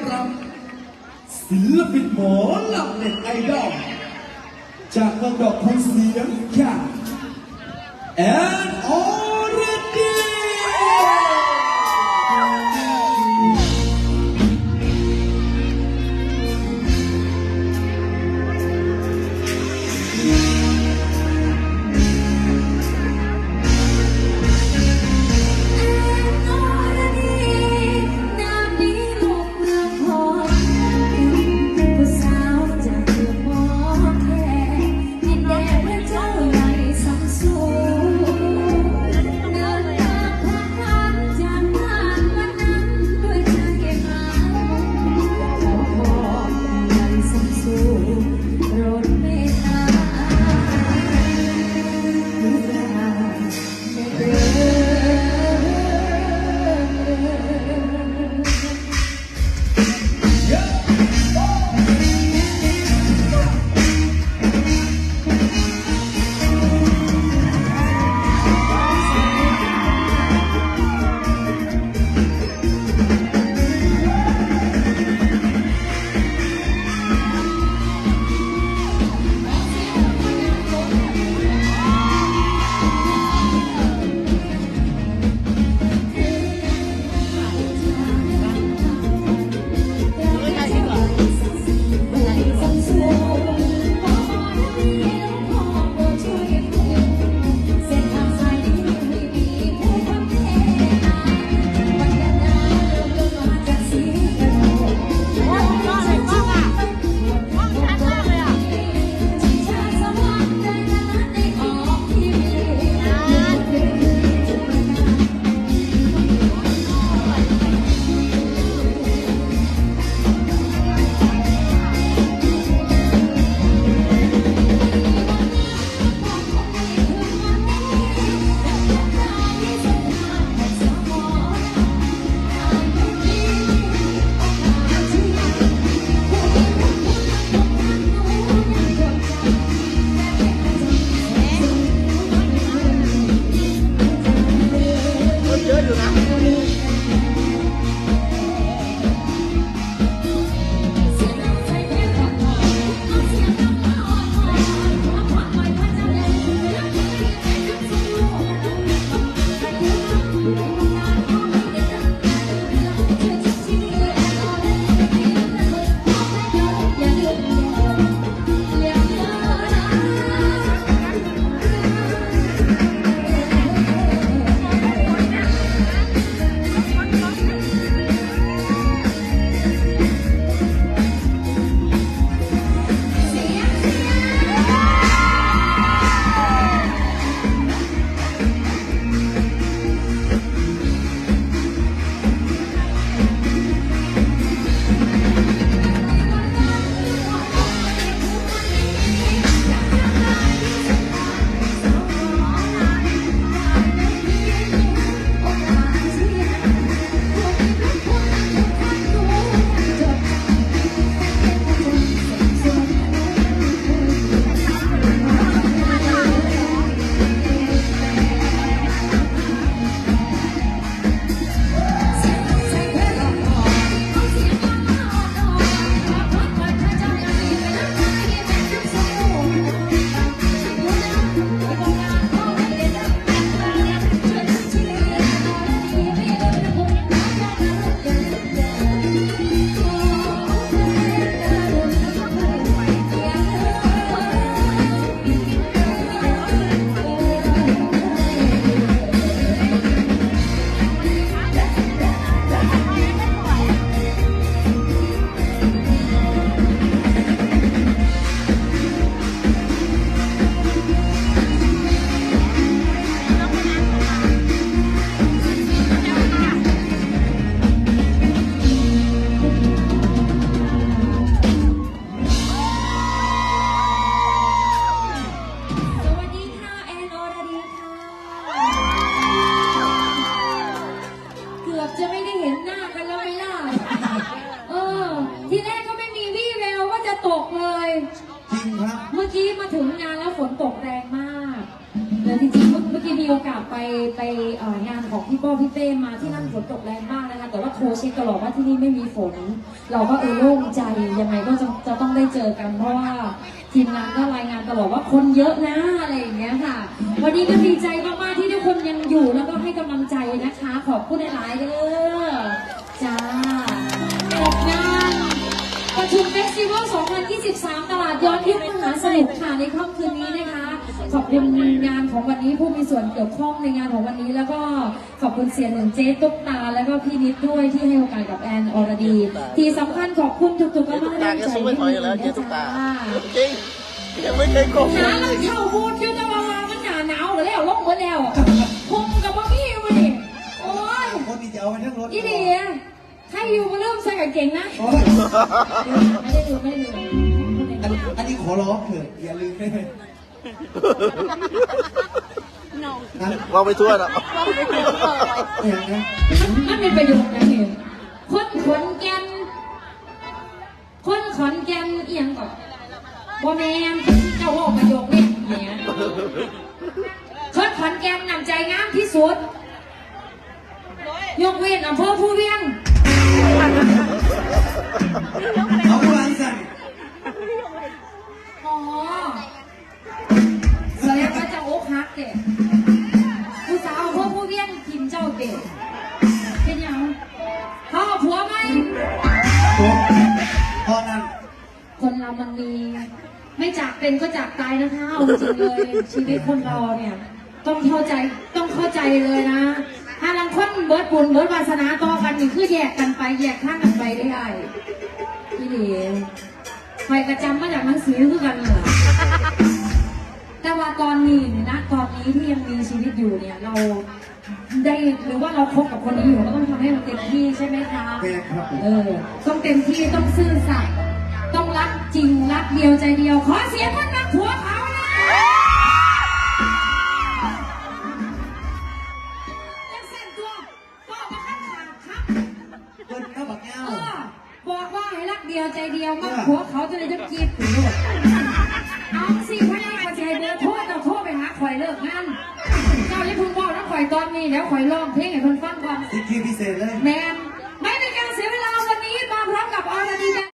ำรับศิลปินหมอลำเน็ตไอดอลจากเมืองดอกคูเสียงจากแอนออื่อกี้มาถึงงานแล้วฝนตกแรงมากเดี๋ยวจริงๆเมื่อกี้มีโอกาสไปไปงานของพี่ป้อพี่เต้มาที่นั่นฝนตกแรงมากนะคะ แต่ว่าโทรเช็คตลอดว่าที่นี่ไม่มีฝน เราก็เออโล่งใจยังไงก็จะจะต้องได้เจอกัน เพราะว่าทีมงานก็รายงานตลอดว่าคนเยอะนะอะไรอย่างเงี้ยค่ะ วันนี้ก็ดีใจมากๆที่ทุกคนยังอยู่แล้วก็ให้กำลังใจนะคะ ขอบคุณหลายๆเลย 23 ตลาดย้อนยุคมหาสนุกค่ะในค่ำคืนนี้นะคะ ขอบคุณงานของวันนี้ผู้มีส่วนเกี่ยวข้องในงานของวันนี้ แล้วก็ขอบคุณเสียหนึ่งเจ๊ตุ๊กตา แล้วก็พี่นิดด้วยที่ให้โอกาสกับแอนอรดี ที่สำคัญขอบคุณทุกๆกำลังใจตาแกสู้ไม่ถอยอยู่แล้วเจ๊ตุ๊กตาจ้าจริงยังไม่เคยโกงหาเราเช่าบูดอยู่แต่ว่ามันหนาหนาวหรือแล้วลงหมดแล้วคงกับว่าพี่มาดิโอ้ยคนที่จะเอาไปทั้งรถอีเดียใครอยู่มาเริ่มใส่กางเกงนะไม่ได้ดูไม่ได้ดู อันอันนี้ขอร้องเถอะอย่าลืมได้ไหมนั่นเราไปทั่วนะเห็นไหมมันเป็นประโยคนะเห็นคนขอนแก่นคนขอนแก่นเอียงก่อนบ่แมนเจ้าว่าประโยคเนี่ยเนี่ยคนขอนแก่นนำใจงามที่สุด ยกเว้นอำเภอผู้เวียง มันมี ไม่จากเป็นก็จากตายนะคะเอาจริงๆเลยชีวิตคนเราเนี่ย ต้องเข้าใจต้องเข้าใจเลยนะถ้าลังคนเบิร์ดบุญเบิร์ดวาสนาต่อกันนี่คือแยกกันไปแยกข้างกันไปได้ไอ้พี่เดีไฟกระจำมาจากหนังสือคือกันเหรอแต่ว่าตอนนี้เนี่ยนะตอนนี้ที่ยังมีชีวิตอยู่เนี่ยเราได้หรือว่าเราคบกับคนนี้อยู่ก็ต้องทำให้มันเต็มที่ใช่ไหมคะแม่ครับผมเออต้องเต็มที่ต้องซื่อสัตย์ต้อง รักจริงรักเดียวใจเดียว ขอเสียงคนรักผัวเขานะยังเส้นตัวบอกมาขั้นขาดครับเปิ้ลน้าบักเงาเออบอกว่าให้รักเดียวใจเดียวมักผัวเขาจะเลยจะกรีดถึงลูกเอาสิพนักงานจะให้เบอร์โทษเราโทรไปหาข่อยเลิกงานเจ้าอย่าเพิ่งบอกนะข่อยตอนนี้เดี๋ยวข่อยร้องเพลงให้เพิ่นฟังก่อนสิทธิพิเศษเลย แม่